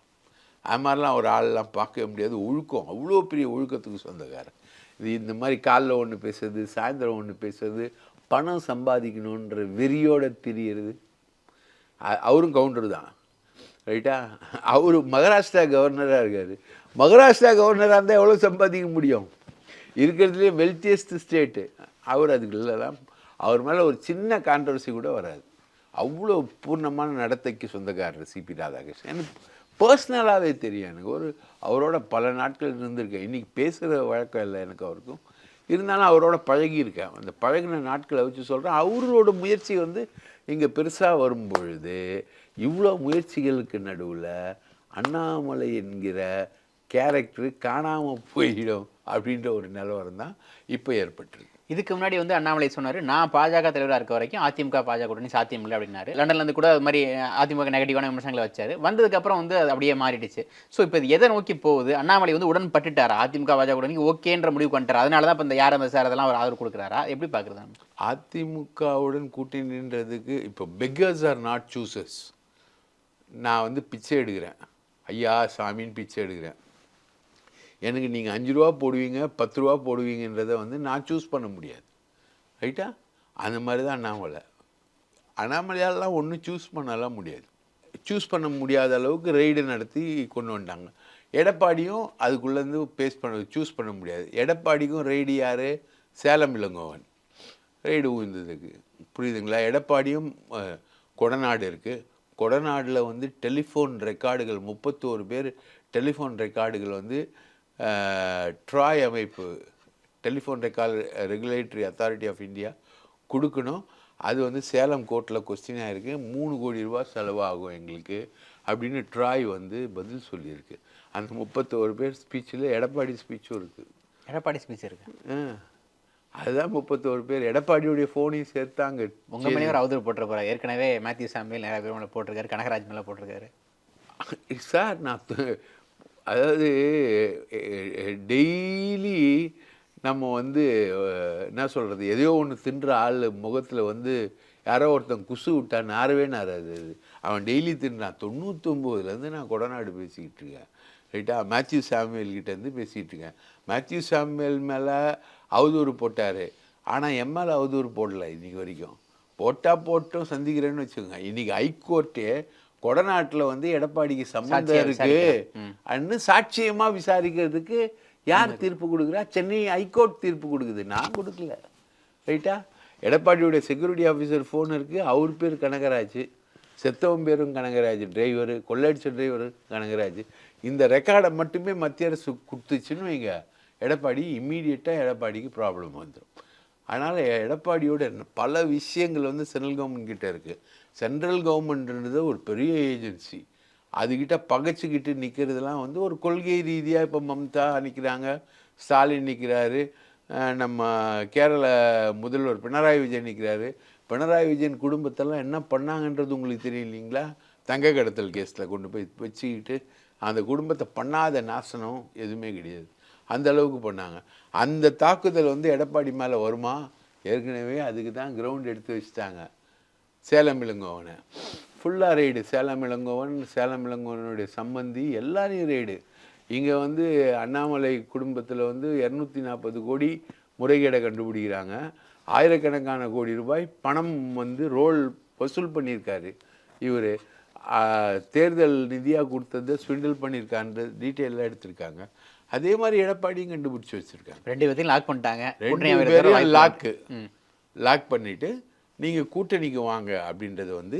அது மாதிரிலாம் ஒரு ஆள்லாம் பார்க்கவே முடியாது. ஒழுக்கம் அவ்வளோ பெரிய ஒழுக்கத்துக்கு சொந்தக்காரன். இது இந்த மாதிரி காலைல ஒன்று பேசுறது சாயந்தரம் ஒன்று பேசுறது பணம் சம்பாதிக்கணுன்ற வெறியோட திரியறது. அவரும் கவுண்டர் தான். ரைட்டா அவர் மகாராஷ்டிரா கவர்னராக இருக்கார். மகாராஷ்டிரா கவர்னராக இருந்தால் எவ்வளோ சம்பாதிக்க முடியும்? இருக்கிறதுலே வெல்த்தியஸ்ட் ஸ்டேட்டு அவர் அதுக்கு இல்லைலாம் அவர் மேலே ஒரு சின்ன கான்ட்ரவர்சி கூட வராது. அவ்வளோ பூர்ணமான நடத்தைக்கு சொந்தக்காரர் சிபி ராதாகிருஷ்ணன். எனக்கு பர்சனலாகவே தெரியும் எனக்கு. ஒரு அவரோட பல நாட்கள் இருந்திருக்கேன். இன்றைக்கி பேசுகிற வழக்கம் இல்லை எனக்கு அவருக்கும். இருந்தாலும் அவரோட பழகியிருக்கேன். அந்த பழகின நாட்களை வச்சு சொல்கிறேன் அவரோட முயற்சி வந்து இங்கே பெருசாக வரும்பொழுது இவ்வளோ முயற்சிகளுக்கு நடுவில் அண்ணாமலை என்கிற கேரக்டரு காணாமல் போயிடும் அப்படின்ற ஒரு நிலவரம் தான் இப்போ ஏற்பட்டிருக்கு. இதுக்கு முன்னாடி வந்து அண்ணாமலை சொன்னார் நான் பாஜக தலைவராக இருக்க வரைக்கும் அதிமுக பாஜக கூட்டணி சாத்தியம் இல்லை அப்படின்னாரு. லண்டன்லேருந்து கூட அது மாதிரி அதிமுக நெகட்டிவான விமர்சனங்களை வச்சார். வந்ததுக்கப்புறம் வந்து அது அப்படியே மாறிடுச்சு. ஸோ இப்போ இது எதை நோக்கி போகுது? அண்ணாமலை வந்து உடன் பட்டுட்டாரா அதிமுக பாஜக கூட்டணிக்கு ஓகேன்ற முடிவு பண்ணிட்டார்? அதனால தான் இப்போ இந்த யார் அந்த சார் அதெல்லாம் அவர் ஆதரவு கொடுக்குறாரா? எப்படி பார்க்குறது அதிமுகவுடன் கூட்டணின்றதுக்கு இப்போ பெக்கர்ஸ் ஆர் நாட் சூசஸ் நான் வந்து பிச்சை எடுக்கிறேன். ஐயா சாமின்னு பிச்சை எடுக்கிறேன். எனக்கு நீங்கள் அஞ்சு ரூபா போடுவீங்க பத்து ரூபா போடுவீங்கன்றதை வந்து நான் சூஸ் பண்ண முடியாது. ரைட்டா அந்த மாதிரி தான் அண்ணாமலை அண்ணாமலையாலலாம் ஒன்றும் சூஸ் பண்ணலாம் முடியாது. சூஸ் பண்ண முடியாத அளவுக்கு ரெய்டு நடத்தி கொண்டு வந்துட்டாங்க எடப்பாடியும் அதுக்குள்ளேருந்து பேஸ் பண்ண சூஸ் பண்ண முடியாது. எடப்பாடிக்கும் ரெய்டு யார்? சேலம் இளங்கோவன். ரெய்டு உயர்ந்ததுக்கு புரியுதுங்களா? எடப்பாடியும் கொடநாடு இருக்குது கொடநாடில் வந்து டெலிஃபோன் ரெக்கார்டுகள் முப்பத்தோரு பேர் டெலிஃபோன் ரெக்கார்டுகள் வந்து ட்ராய் அமைப்பு telephone record regulatory authority of India கொடுக்கணும். அது வந்து சேலம் கோர்ட்டில் கொஸ்டின் ஆயிருக்கு மூணு கோடி ரூபாய் செலவாகும் எங்களுக்கு அப்படின்னு ட்ராய் வந்து பதில் சொல்லியிருக்கு. அந்த முப்பத்தோரு பேர் ஸ்பீச்சில் எடப்பாடி ஸ்பீச்சும் இருக்குது எடப்பாடி ஸ்பீச் இருக்கு. ஆ. அதுதான் முப்பத்தோரு பேர். எடப்பாடியுடைய ஃபோனையும் சேர்த்தாங்க. உங்க மேலேயும் ஒரு அவதூறு போட்டிருப்பாரு. ஏற்கனவே மேத்யூ சாமியில் நிறைய பேர் மேலே போட்டிருக்காரு. கனகராஜ் மேலே போட்டிருக்காரு. சார் நான் அதாவது டெய்லி நம்ம வந்து என்ன சொல்கிறது எதையோ ஒன்று தின்ற ஆள் முகத்தில் வந்து யாரோ ஒருத்தன் குசு விட்டா நாரவே நாராது அது. அவன் டெய்லி தின்றான். தொண்ணூத்தொம்போதுலேருந்து நான் கொடநாடு பேசிக்கிட்டு இருக்கேன். ரைட்டா? மேத்யூ சாமியல்கிட்டேருந்து பேசிகிட்டு இருக்கேன். மேத்யூ சாமியல் மேலே அவதூறு போட்டார். ஆனால் என் மேலே அவதூறு போடல இன்றைக்கி வரைக்கும். போட்டால் போட்டும் சந்திக்கிறேன்னு வச்சுக்கோங்க. இன்றைக்கி ஹைகோர்ட்டே கொடநாட்டில் வந்து எடப்பாடிக்கு சம்மந்தம் இருக்கு. அன்னு சாட்சியமா விசாரிக்கிறதுக்கு யார் தீர்ப்பு கொடுக்குறா? சென்னை ஹைகோர்ட் தீர்ப்பு கொடுக்குது. நான் கொடுக்கல. ரைட்டா எடப்பாடியுடைய செக்யூரிட்டி ஆஃபீஸர் ஃபோன் இருக்கு. அவர் பேர் கனகராஜ். செத்தவன் பேரும் கனகராஜ். டிரைவர் கொள்ளடிச்ச டிரைவர் கனகராஜ். இந்த ரெக்கார்டை மட்டுமே மத்திய அரசு கொடுத்துச்சுன்னு வைங்க. எடப்பாடி இம்மீடியட்டாக எடப்பாடிக்கு ப்ராப்ளம் வந்துடும் அதனால் எடப்பாடியோட பல விஷயங்கள் வந்து சென்ட்ரல் கவர்மெண்ட் கிட்ட இருக்குது சென்ட்ரல் கவர்மெண்ட்ன்றது ஒரு பெரிய ஏஜென்சி. அதுக்கிட்ட பகைச்சிக்கிட்டு நிற்கிறதுலாம் வந்து ஒரு கொள்கை ரீதியாக இப்போ மம்தா நிற்கிறாங்க ஸ்டாலின் நிற்கிறாரு நம்ம கேரள முதல்வர் பினராயி விஜயன் நிற்கிறாரு பினராயி விஜயன் குடும்பத்தெல்லாம் என்ன பண்ணாங்கன்றது உங்களுக்கு தெரியும் இல்லைங்களா தங்க கடத்தல் கேஸில் கொண்டு போய் வச்சுக்கிட்டு அந்த குடும்பத்தை பண்ணாத நாசனம் எதுவுமே கிடையாது. அந்த அளவுக்கு பண்ணாங்க. அந்த தாக்குதல் வந்து எடப்பாடி மேலே வருமா? ஏற்கனவே அதுக்கு தான் கிரவுண்ட் எடுத்து வச்சுட்டாங்க. சேலம் இளங்கோவனை ஃபுல்லாக ரெய்டு சேலம் இளங்கோவன் சேலம் இளங்கோவனுடைய சம்பந்தி எல்லாரையும் ரெய்டு இங்கே வந்து அண்ணாமலை குடும்பத்தில் வந்து இரநூத்தி நாற்பது கோடி முறைகேடை கண்டுபிடிக்கிறாங்க. ஆயிரக்கணக்கான கோடி ரூபாய் பணம் வந்து ரோல் வசூல் பண்ணியிருக்காரு இவர். தேர்தல் நிதியாக கொடுத்ததை ஸ்விண்டில் பண்ணியிருக்கான்ற டீட்டெயிலாக எடுத்திருக்காங்க. அதே மாதிரி எடப்பாடியும் கண்டுபிடிச்சி வச்சுருக்காங்க. ரெண்டு பேர்த்தையும் லாக் பண்ணிட்டாங்க. ரெண்டு பேரையும் வாய்ப்பு லாக்கு ம். லாக் பண்ணிட்டு நீங்கள் கூட்டணிக்கு வாங்க அப்படின்றது வந்து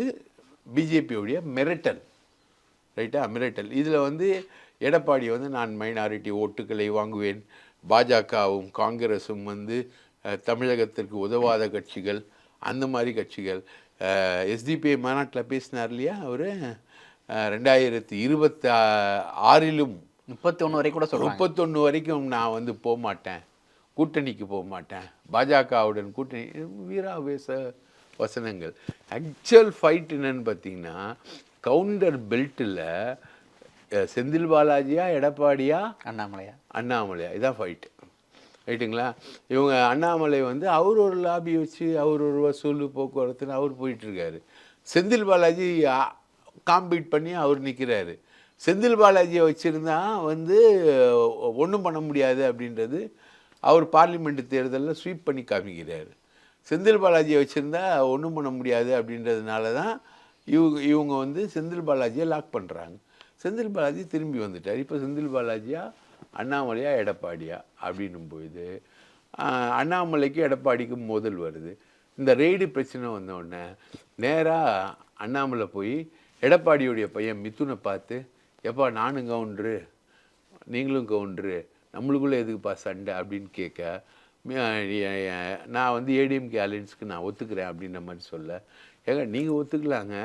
பிஜேபியோடைய மிரட்டல். ரைட்டா? மிரட்டல். இதில் வந்து எடப்பாடி வந்து நான் மைனாரிட்டி ஓட்டுகளை வாங்குவேன். பாஜகவும் காங்கிரஸும் வந்து தமிழகத்திற்கு உதவாத கட்சிகள் அந்த மாதிரி கட்சிகள். எஸ்டிபிஐ மாநாட்டில் பேசினார் இல்லையா அவர்? ரெண்டாயிரத்தி இருபத்தி ஆறிலும். முப்பத்தி ஒன்று வரைக்கும் கூட சொல்றாங்க. முப்பத்தொன்று வரைக்கும் நான் வந்து போக மாட்டேன் கூட்டணிக்கு போக மாட்டேன் பாஜகவுடன் கூட்டணி. வீராவேச வசனங்கள். ஆக்சுவல் ஃபைட் என்னன்னு பார்த்தீங்கன்னா கவுண்டர் பெல்ட்டில் செந்தில் பாலாஜியா எடப்பாடியா? அண்ணாமலையா? அண்ணாமலையா. இதான் ஃபைட்டு ரைட்டுங்களா இவங்க அண்ணாமலை வந்து அவர் ஒரு லாபி வச்சு அவர் ஒரு வசூல் போக்குவரத்துன்னு அவர் போயிட்டுருக்காரு செந்தில் பாலாஜி காம்பீட் பண்ணி அவர் நிற்கிறாரு செந்தில் பாலாஜியை வச்சுருந்தா வந்து ஒன்றும் பண்ண முடியாது அப்படின்றது அவர் பார்லிமெண்ட் தேர்தலில் ஸ்வீப் பண்ணி காமிக்கிறாரு. செந்தில் பாலாஜியை வச்சுருந்தா ஒன்றும் பண்ண முடியாது அப்படின்றதுனால தான் இவங்க இவங்க வந்து செந்தில் பாலாஜியை லாக் பண்ணுறாங்க செந்தில் பாலாஜி திரும்பி வந்துட்டார். இப்போ செந்தில் பாலாஜியா? அண்ணாமலையா எடப்பாடியா? அப்படின்னும் போது அண்ணாமலைக்கு எடப்பாடிக்கும் மோதல் வருது. இந்த ரெய்டு பிரச்சனை வந்தோடனே நேராக அண்ணாமலை போய் எடப்பாடியுடைய பையன் மித்துனை பார்த்து எப்பா நானும் கவுண்டரு நீங்களும் கவுண்டரு நம்மளுக்குள்ளே எதுக்குப்பா சண்டை? அப்படின்னு கேட்க நான் வந்து ஏடிஎம்கே அலையன்ஸ்க்கு நான் ஒத்துக்கிறேன் அப்படின்ற மாதிரி சொல்ல. ஏங்க நீங்கள் ஒத்துக்கலாங்க.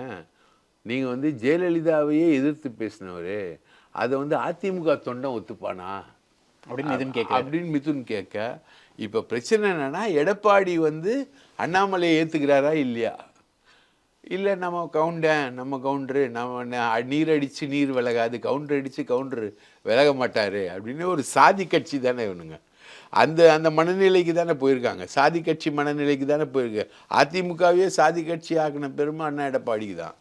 நீங்கள் வந்து ஜெயலலிதாவையே எதிர்த்து பேசினவர். அதை வந்து அதிமுக தொண்டன் ஒத்துப்பானா? அப்படின்னு மிதுன் கேட்குறாரு. அப்படின்னு மிதுன் கேட்க இப்போ பிரச்சனை என்னன்னா எடப்பாடி வந்து அண்ணாமலையை ஏற்றுக்கிறாரா இல்லையா? இல்லை நம்ம கவுண்டன் நம்ம கவுண்டரு நம்ம நீர் அடித்து நீர் விலகாது கவுண்டர் அடித்து கவுண்டர் விலக மாட்டார் அப்படின்னு ஒரு சாதி கட்சி தானே இவனுங்க. அந்த அந்த மனநிலைக்கு தானே போயிருக்காங்க. சாதி கட்சி மனநிலைக்கு தானே போயிருக்கு. அதிமுகவே சாதி கட்சி ஆக்கின பெருமை அண்ணா எடப்பாடிக்கு தான்.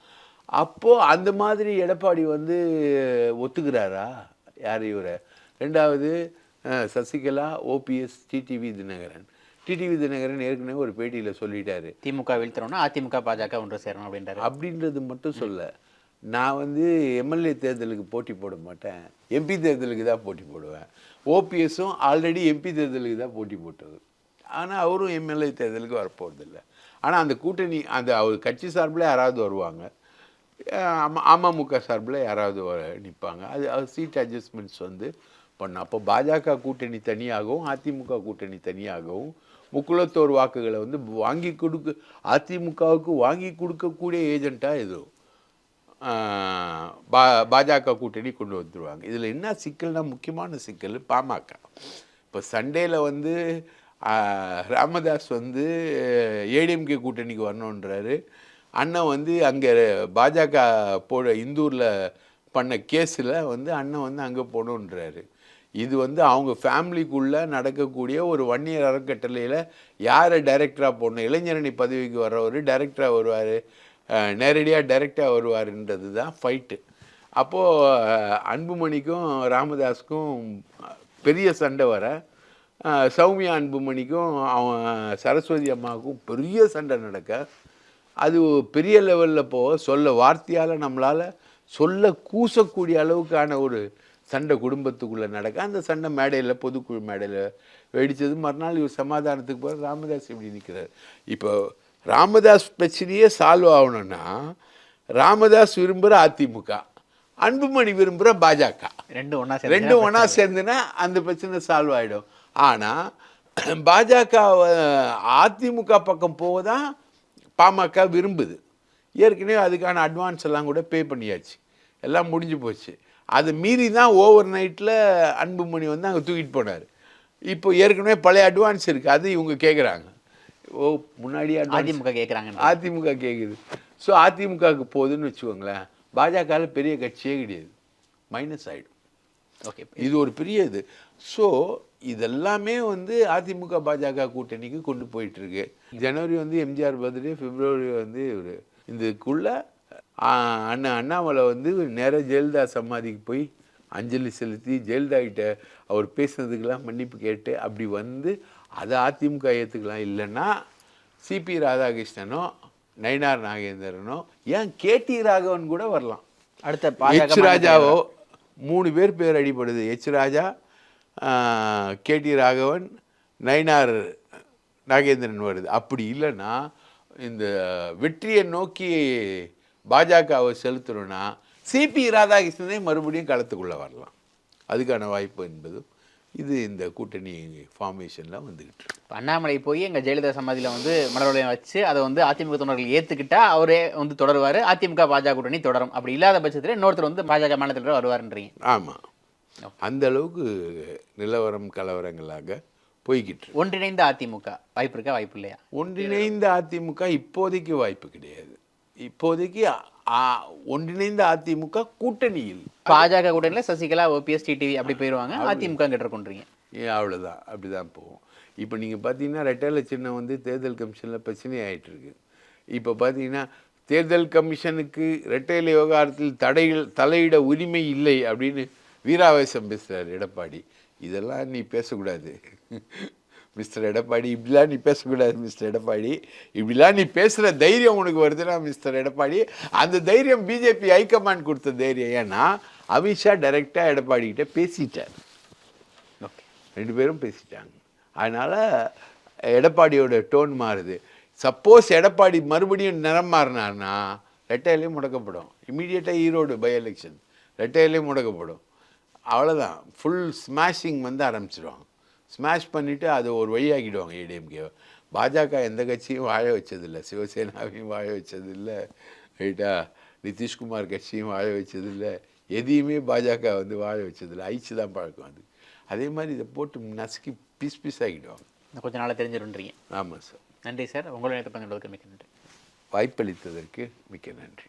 அப்போது அந்த மாதிரி எடப்பாடி வந்து ஒத்துக்கிறாரா? யார் இவரை? ரெண்டாவது Sasikala OPS TTV Dhinakaran. TTV Dhinakaran ஏற்கனவே ஒரு பேட்டியில் சொல்லிட்டாரு. திமுக வீழ்த்தணும்னா அதிமுக பாஜக ஒன்று சேரணும் அப்படின்றாரு. அப்படின்றது மட்டும் சொல்ல. நான் வந்து எம்எல்ஏ தேர்தலுக்கு போட்டி போட மாட்டேன். எம்பி தேர்தலுக்கு தான் போட்டி போடுவேன். ஓபிஎஸும் ஆல்ரெடி எம்பி தேர்தலுக்கு தான் போட்டி போட்டது. ஆனால் அவரும் எம்எல்ஏ தேர்தலுக்கு வரப்போகிறதில்ல ஆனால் அந்த கூட்டணி அந்த அவர் கட்சி சார்பில் யாராவது வருவாங்க. அமமுக சார்பில் யாராவது நிற்பாங்க அது அது சீட் அட்ஜஸ்ட்மெண்ட்ஸ் வந்து பண்ணும். அப்போ பாஜக கூட்டணி தனியாகவும் அதிமுக கூட்டணி தனியாகவும் முக்குலத்தோர் வாக்குகளை வந்து வாங்கி கொடுக்க அதிமுகவுக்கு வாங்கி கொடுக்கக்கூடிய ஏஜெண்ட்டாக எதுவும்? பா பாஜக கூட்டணி கொண்டு வந்துருவாங்க. இதில் என்ன சிக்கல்னா முக்கியமான சிக்கல் பாமக. இப்போ சண்டேயில் வந்து ராமதாஸ் வந்து ஏடிஎம்கே கூட்டணிக்கு வரணுன்றாரு அண்ணன் வந்து அங்கே பாஜக போட இந்தூரில் பண்ண கேஸில் வந்து அண்ணன் வந்து அங்கே போகணுன்றாரு இது வந்து அவங்க ஃபேமிலிக்குள்ளே நடக்கக்கூடிய ஒரு ஒன் இயர் அறக்கட்டளையில் யாரை டைரக்டராக போடணும்? இளைஞரணி பதவிக்கு வர்றவர் டைரக்டராக வருவார். நேரடியாக டைரெக்டாக வருவாருன்றது தான் ஃபைட்டு அப்போது அன்புமணிக்கும் ராமதாஸுக்கும் பெரிய சண்டை வர சௌமியா அன்புமணிக்கும் அவன் சரஸ்வதி அம்மாவுக்கும் பெரிய சண்டை நடக்க அது பெரிய லெவலில் போக சொல்ல வார்த்தையால் நம்மளால் சொல்ல கூசக்கூடிய அளவுக்கான ஒரு சண்டை குடும்பத்துக்குள்ளே நடக்க அந்த சண்டை மேடையில் பொதுக்குழு மேடையில் வெடிச்சது. மறுநாள் இவர் சமாதானத்துக்கு போகிற ராமதாஸ் இப்படி நிற்கிறார் இப்போ ராமதாஸ் பிரச்சனையே சால்வ் ஆகணும்னா ராமதாஸ் விரும்புகிற அதிமுக அன்புமணி விரும்புகிற பாஜக. ரெண்டும் ஒன்றா சேர்ந்து ரெண்டும் ஒன்றா சேர்ந்துனா அந்த பிரச்சனை சால்வ் ஆகிடும் ஆனால் பாஜக அதிமுக பக்கம் போக தான் பாமக விரும்புது. ஏற்கனவே அதுக்கான அட்வான்ஸ் எல்லாம் கூட பே பண்ணியாச்சு. எல்லாம் முடிஞ்சு போச்சு. அதை மீறி தான் ஓவர் நைட்டில் அன்புமணி வந்து அங்கே தூக்கிட்டு போனார். இப்போ ஏற்கனவே பழைய அட்வான்ஸ் இருக்குது அது இவங்க கேட்குறாங்க ஓ முன்னாடி advance அதிமுக கேட்குறாங்க அதிமுக கேட்குது ஸோ அதிமுகவுக்கு போகுதுன்னு வச்சுக்கோங்களேன் பாஜகவில் பெரிய கட்சியே கிடையாது. மைனஸ் ஆகிடும் ஓகே இது ஒரு பெரிய இது. ஸோ இதெல்லாமே வந்து அதிமுக பாஜக கூட்டணிக்கு கொண்டு போயிட்டு இருக்கு ஜனவரி வந்து எம்ஜிஆர் பர்த்டே பிப்ரவரி வந்து ஒரு இதுக்குள்ள ஆ, அண்ணன் அண்ணாமலை வந்து நேராக ஜெயலலிதா சமாதிக்கு போய் அஞ்சலி செலுத்தி ஜெயலலிதா கிட்ட அவர் பேசுனதுக்கெல்லாம் மன்னிப்பு கேட்டு அப்படி வந்து அதை அதிமுக ஏற்றுக்கலாம் இல்லைன்னா சிபி ராதாகிருஷ்ணனோ நயினார் நாகேந்திரனோ ஏன் கேடி ராகவன் கூட வரலாம். அடுத்த எச் ராஜாவோ மூணு பேர் பேர் அடிபடுது. எச் ராஜா கேடி ராகவன் நயினார் நாகேந்திரன் வருது. அப்படி இல்லைன்னா இந்த வெற்றியை நோக்கி பாஜகவை செலுத்தணும்னா சிபி ராதாகிருஷ்ணனே மறுபடியும் களத்துக்குள்ளே வரலாம். அதுக்கான வாய்ப்பு என்பது இது இந்த கூட்டணி ஃபார்மேஷனில் வந்துக்கிட்டு இருக்கு. இப்ப அண்ணாமலை போய் எங்க ஜெயலலிதா சமாதியில வந்து மலர் வளையம் வச்சு அதை வந்து அதிமுக தொண்டர்கள் ஏத்துக்கிட்டா அவரே வந்து தொடருவாரு. அதிமுக பாஜக கூட்டணி தொடரும். அப்படி இல்லாத பட்சத்துல இன்னொருத்தர் வந்து பாஜக மாநில தலைவர் வருவாருன்றீங்க. ஆமாம் அந்த அளவுக்கு நிலவரம் கலவரங்களாக போய்கிட்டு. ஒன்றிணைந்த அதிமுக. வாய்ப்பு இருக்கா? வாய்ப்பு இல்லையா? ஒன்றிணைந்த அதிமுக இப்போதைக்கு வாய்ப்பு கிடையாது. இப்போதைக்கு ஒன்றிணைந்த அதிமுக கூட்டணியில். பாஜக கூட்டணியில சசிகலா ஓபிஎஸ் டிடிவி அப்படி போயிருவாங்க. அதிமுக கிட்ட கொண்டுறீங்க ஏன் அவ்வளோதான் அப்படி தான் போகும். இப்போ நீங்கள் பார்த்தீங்கன்னா ரெட்டேல சின்னம் வந்து தேர்தல் கமிஷனில் பிரச்சனை ஆயிட்டு இருக்கு இப்போ பார்த்தீங்கன்னா தேர்தல் கமிஷனுக்கு ரெட்டையில விவகாரத்தில் தடைகள் தலையிட உரிமை இல்லை அப்படின்னு வீராவேசம் பேசுகிறார் எடப்பாடி. இதெல்லாம் நீ பேசக்கூடாது. மிஸ்டர் எடப்பாடி இப்படிலாம் நீ பேசக்கூடாது மிஸ்டர் எடப்பாடி. இப்படிலாம் நீ பேசுகிற தைரியம் உனக்கு வருதுன்னா மிஸ்டர் எடப்பாடி. அந்த தைரியம் பிஜேபி ஹைகமாண்ட் கொடுத்த தைரியம் ஏன்னா அமித்ஷா டைரெக்டாக எடப்பாடி கிட்ட பேசிட்டார். ஓகே. ரெண்டு பேரும் பேசிட்டாங்க. அதனால் எடப்பாடியோட டோன் மாறுது. சப்போஸ் எடப்பாடி மறுபடியும் நிறம் மாறினார்னா ரெட்டையிலே முடக்கப்படும். இமீடியட்டாக ஈரோடு பை எலெக்ஷன் ரெட்டையிலே முடக்கப்படும். அவ்வளோதான் ஃபுல் ஸ்மாஷிங் வந்து ஆரம்பிச்சிடுவாங்க ஸ்மாஷ் பண்ணிவிட்டு அதை ஒரு வழியாக்கிடுவாங்க ஏடிஎம்கே பாஜக எந்த கட்சியும் வாழ வச்சதில்லை. சிவசேனாவையும் வாழ வச்சதில்லை. ரைட்டா நிதிஷ்குமார் கட்சியும் வாழ வச்சதில்லை. எதையுமே பாஜக வந்து வாழ வச்சதில்லை. ஐச்சு தான் பழக்கம் அது. அதே மாதிரி இதை போட்டு நசுக்கி பீஸ் பீஸ் ஆகிடுவாங்க இன்னும் கொஞ்ச நாள்ல தெரிஞ்சிருன்றீங்க ஆமாம் சார். நன்றி சார். உங்களுடைய நேரத்தை மிக்க நன்றி. வாய்ப்பளித்ததற்கு மிக்க நன்றி.